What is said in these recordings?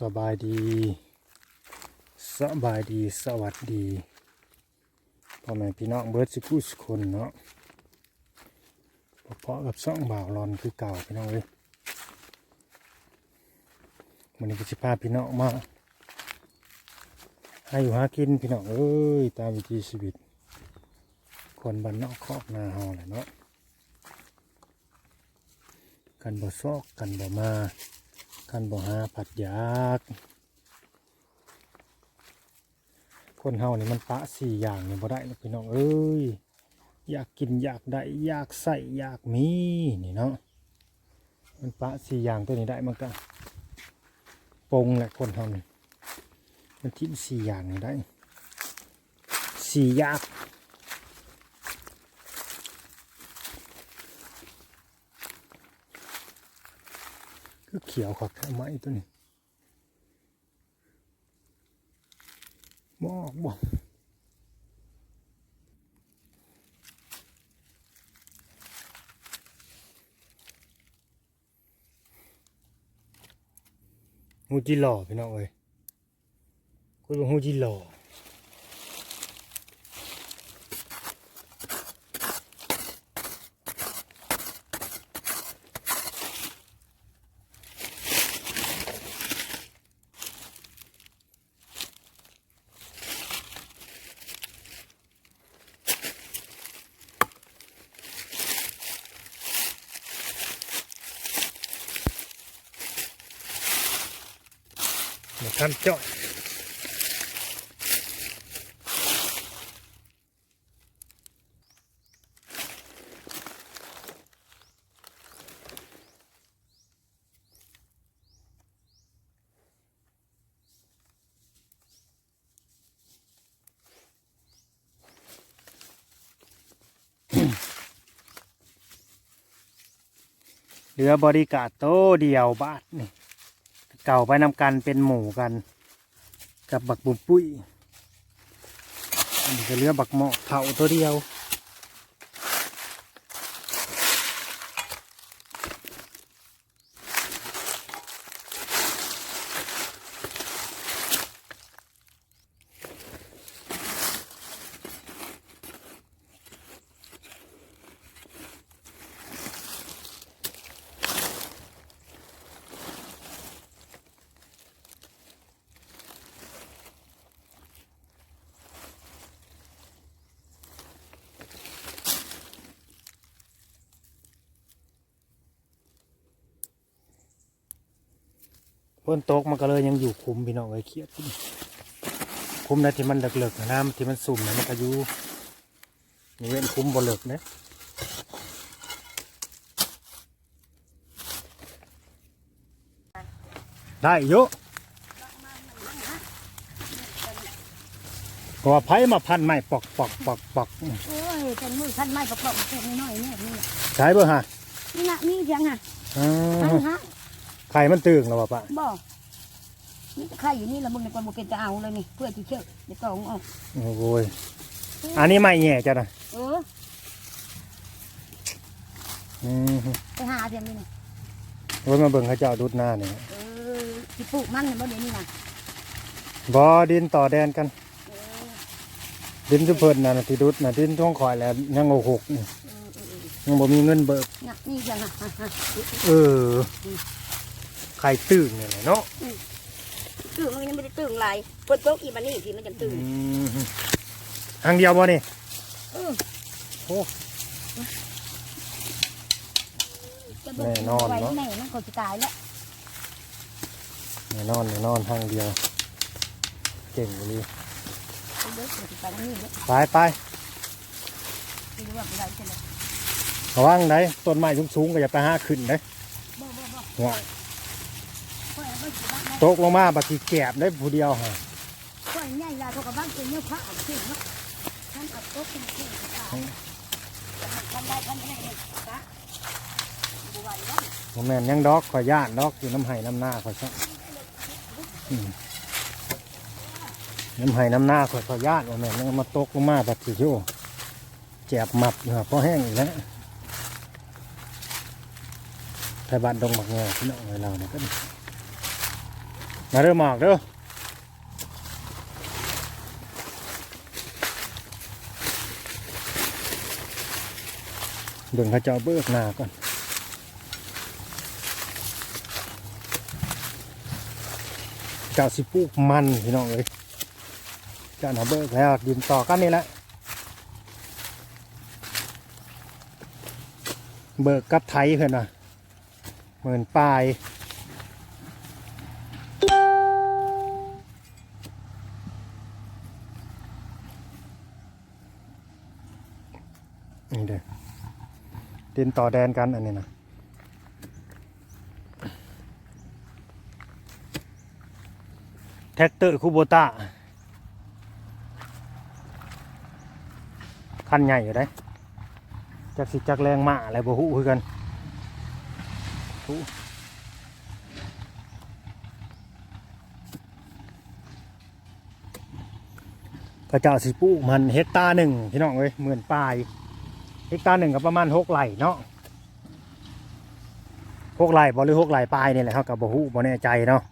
สบายดี สบายดีสวัสดีพ่อแม่พี่น้องเบิร์ดสิกุสคนเนาะเพาะกับซ่องบ่าวรอนคือเก่าพี่น้องเลยมันนี้ก็สิพาพี่น้องมาให้อยู่หากินพี่น้องเอ้ยตามวิถีชีวิต คนบ้านนอกคอกนาเฮาแหละเนาะกันบ่ซอกกันบ่มา กันบ่หาผัดยาก คนเฮานี่มันปะสี่อย่างนี่บ่ได้หรอกพี่น้องเอ้ยอยากกินอยากได้อยากใส่อยากมีนี่เนาะมันปะสี่อย่างตัวนี้ได้มันก็ปงแหละคนเฮานี่มันทิ้งสี่อย่างนี่ได้สี่อยาก คือเขียวขอบแค่ไม้ตัวนี้บอกบอกฮูจิหล่อพี่น้องเอ้ยคุยว่าฮูจิหล่อ มาทำจ่อยเหลือบริการโตเดียวบาทนี่ เก่าไปนำกันเป็นหมู่กัน กับบักบุมปุ้ยอันนี้ก็เหลือบักเหมาะเผาตัวเดียว ฝนตกมันก็เลยยังอยู่คุมพี่น้องไอ้ยเครียดอยู่คุมนะที่มันเลิกๆนะน้ำที่มันสุ่มนะมันก็อยู่นี่เว้นคุมบ่เลิกนะได้เยอะเพราะว่าไผ่มาพันไม้ปอกปอกปอกปอกโอ้ยเป็นมือพันไม้ประกอบเป็นน้อยๆเนี่ยนี่น่ะใช้เบอร์ฮะนี่นะมีเพียงอะอ่พัานฮะ ไข่มันตึงแล้วป่ะปะบ่นี่ใครอยู่นี่ละมึงในความบ่เป็นจะเอาเลยนี่เพื่อที่เชื่อเดี๋ยวกองเอาโอ้ยอันนี้ไม่แง่จ้ะนะเอออืมไปหาเพียงนี่นี่โอ้ยมาเบิ่งเขาเจ้าดุดหน้านี่เออที่ปลูกมันเนี่ยบ่เดี๋ยวนี้นะบอดินต่อแดนกันเออดินทุเพิ่นน่ะที่ดุดน่ะดินท้องคอยแล้วยังโอหกนี่เออเออเออยังบ่มีเงินเบิกน่ะนี่เพียงอะฮะฮะเออ ไข่ตึงเนี่ยแหละเนาะตื่นมันยังไม่ได้ตื่นหลายเปิดโต๊ะอีมันนี่ที่มันจะตื่นอืมทางเดียวบ่นี่เออโอ้จะเบิ่งแน่นอนไว้เนอะแม่มันก็จะตายแล้วแน่นอนแน่นอนทางเดียว เก่งเลยเดี๋ยวจะไปทางนี้เด้อไปไปไม่รู้ว่าไปได้ใช่ไหมระวังได้ต้นไม้สูงๆก็อย่าไปหาขึ้นเด้บ่บ่บ่ห่วย ตกลงมาบัดสิแกบได้ผู้เดียวฮะก็ใหญ่ลาเขากับบ้านเป็นเนื้อผ้าเอาขึ้นเนาะท่านอาโต๊ะขึ้นขึ้นขายท่านได้ท่านไม่ได้เลยจ้ะบัวไหวแล้วบ่แม่นยังดอกข่อยย่านดอกอยู่น้ำไห้น้ำหน้าข่อยซะน้ำไห้น้ำหน้าข่อยข่อยย่านว่าแม่นยังมาตกลงมาบัดสิโยแจบหมับอยู่ฮะพอแห้งอีกแล้วไทยบ้านดงบักแงพี่น้องเวลาเนี่ยก็ มาเริ่มออกเด้อเบิ่งเขาเจ้าเบิกหน้าก่อนเจ้าสิปลูกมันพี่น้องเอ้ยเจ้าหนาเบิกแล้วดินต่อกันนี่แหละเบิกกับไทยเพื่อนนะเหมือนปลาย นี่เด้อดินต่อแดนกันอันนี้นะแท็กเตอร์คูโบต้าคันใหญ่อยู่ได้จักสิจักแรงมาอะไรบ่ฮู้คือกันฮู้กระเจ้าสิปลูกมันเฮกตาร์หนึ่งพี่น้องเอ้ยเหมื่นปลาย กตาร์หนึ่งก็ประมาณหกไร่เนาะหกไร่บ่หรือหกไร่ปลายนี่แหละเขากับบ่ฮู้บ่แน่ใจเนาะ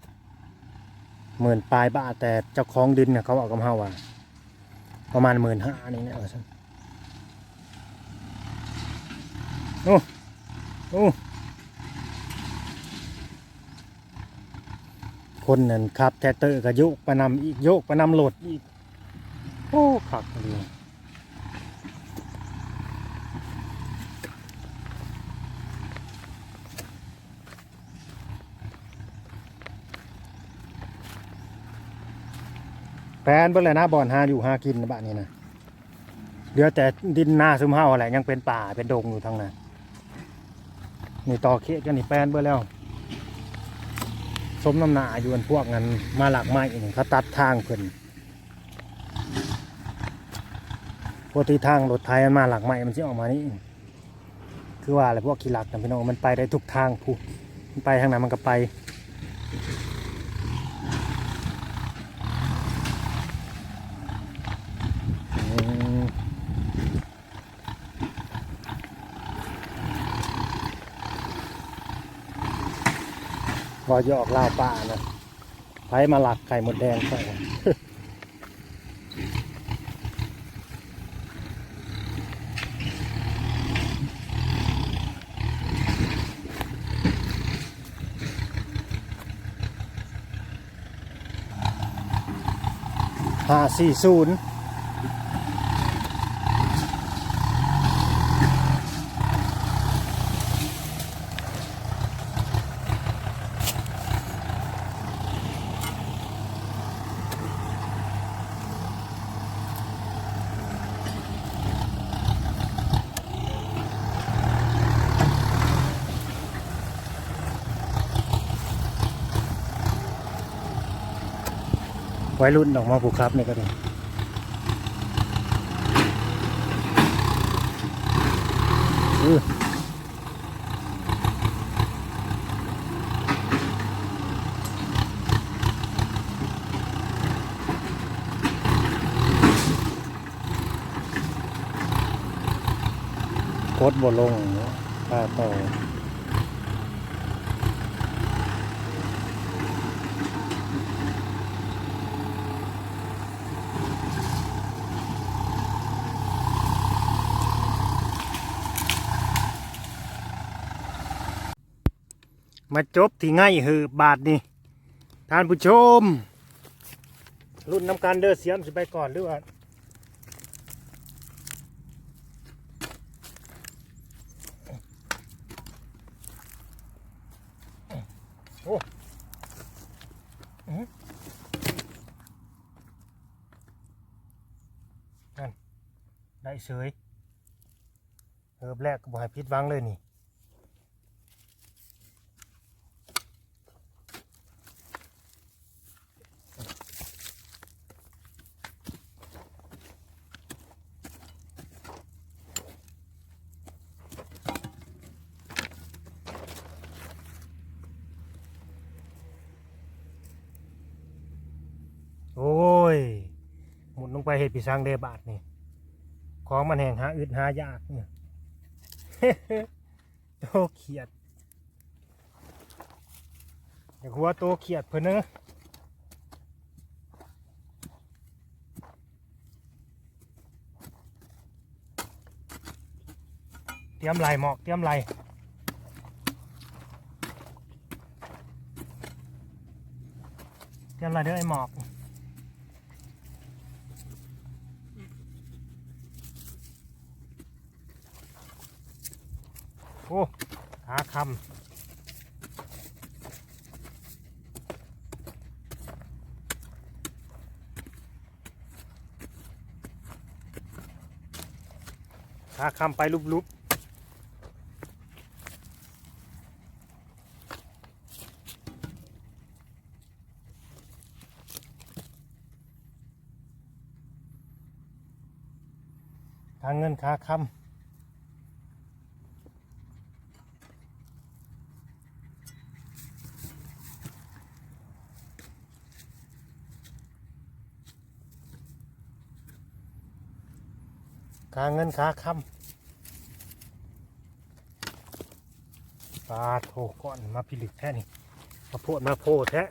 หมื่นปลายบาแต่เจ้าของดินเนี่ยเขาเอากับเฮาว่าประมาณหมื่นห้านี่แหละว่าซั่นโอ้คนนั่นขับแท็กเตอร์ก็โยกประนำอีกโยกประนำโหลดอีก โอ้ขักเลย แปลนเบิ่เลยนะบ่อนหาอยู่หากินนะบ้านนี้นะเหลือแต่ดินหน้าซึมเฮาอะไรยังเป็นป่าเป็นดงอยู่ทางนั้นนี่ต่อเขตกันนี่แปลนเบื่อแล้ว สมน้ำหนาอยู่อันพวกนั้นมาหลักไม้นี่เขาตัดทางเพิ่นปกติทางรถไทยมันมาหลักไม้มันจะออกมานี่คือว่าอะไรพวกขี่หลักนะพี่น้องมันไปได้ทุกทางผู้มันไปทางไหนมันก็ไป อืม พ อจะออกล่าป่านะไผมาหลักไข่หมดแดงใส่ห้าสี่ศูนย์ ไว้รุ่นออกมาผูกครับนี่ก็ได้โคตรบลงเนาะป้าต่อ มาจบที่ง่ายหือบาทนี่ท่านผู้ชม รุ่นน้ำการเด้อเสียมสิไปก่อนหรือว่าโอ้นั่นได้เสยเอิบแรกก็บ่ให้พิดวังเลยนี่ งไปเห็ดปีสังเดบาดนี่ของมันแห่งหาอึดหายากเนี่ยโตเขียดอยาหัวโตเขียดเพื่อนเนอะเตรียมไหลหมอกเตรียมไหลเตรียมไหลเด้อไอหมอก อ้ขาคำขาคำไปลุบๆทางเงินขาคำ ขาเงินขาคำปลาโถก่อนมาพิลึกแท้นี่มาโพดมาโพดแท้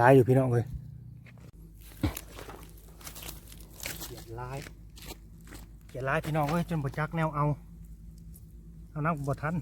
ลายอยู่พี่น้องเลยเกียนลายเกียนลายพี่น้องเอ้ยจนบ่จักแนวเอา เอานักบ่ทัน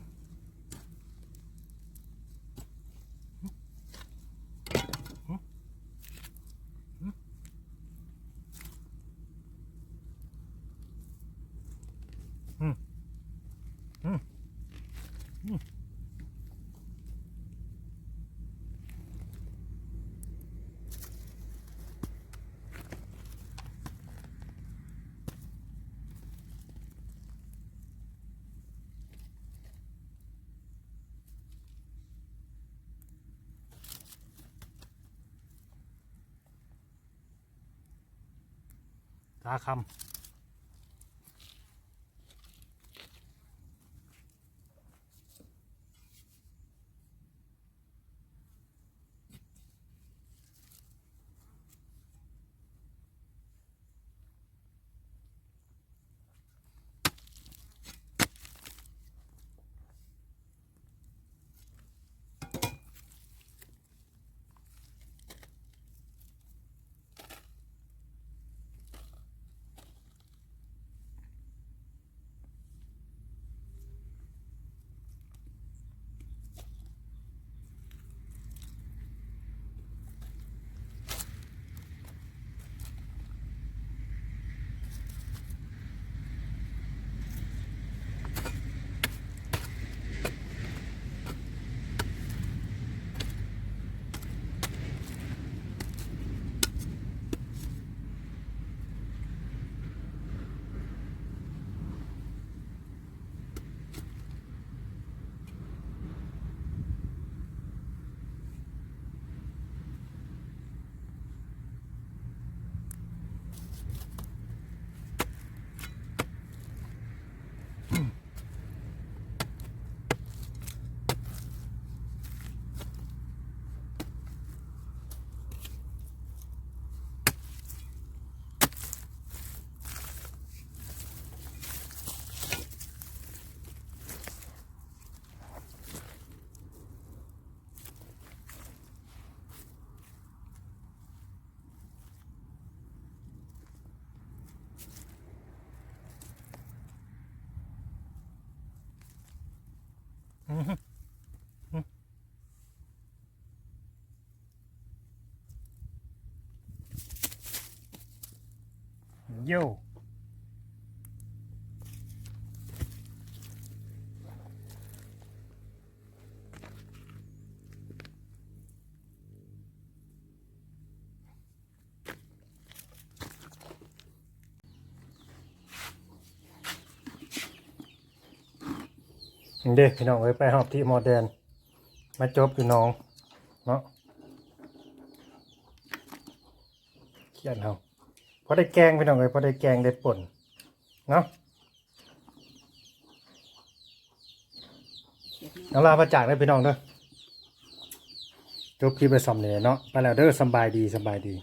ตาคำ โยเด็กพี่น้องเอ้ยไปหอบที่มอแดนมาจบอยู่น้องเนาะเขียนเอา อได้แกงพี่น้องเลยพอได้แกงได้ป่นเนาะเองลาประจากได้พี่น้องเด้อจบคลิปไปสำเนียเนาะไปแล้วเด้อสบายดีสบายดี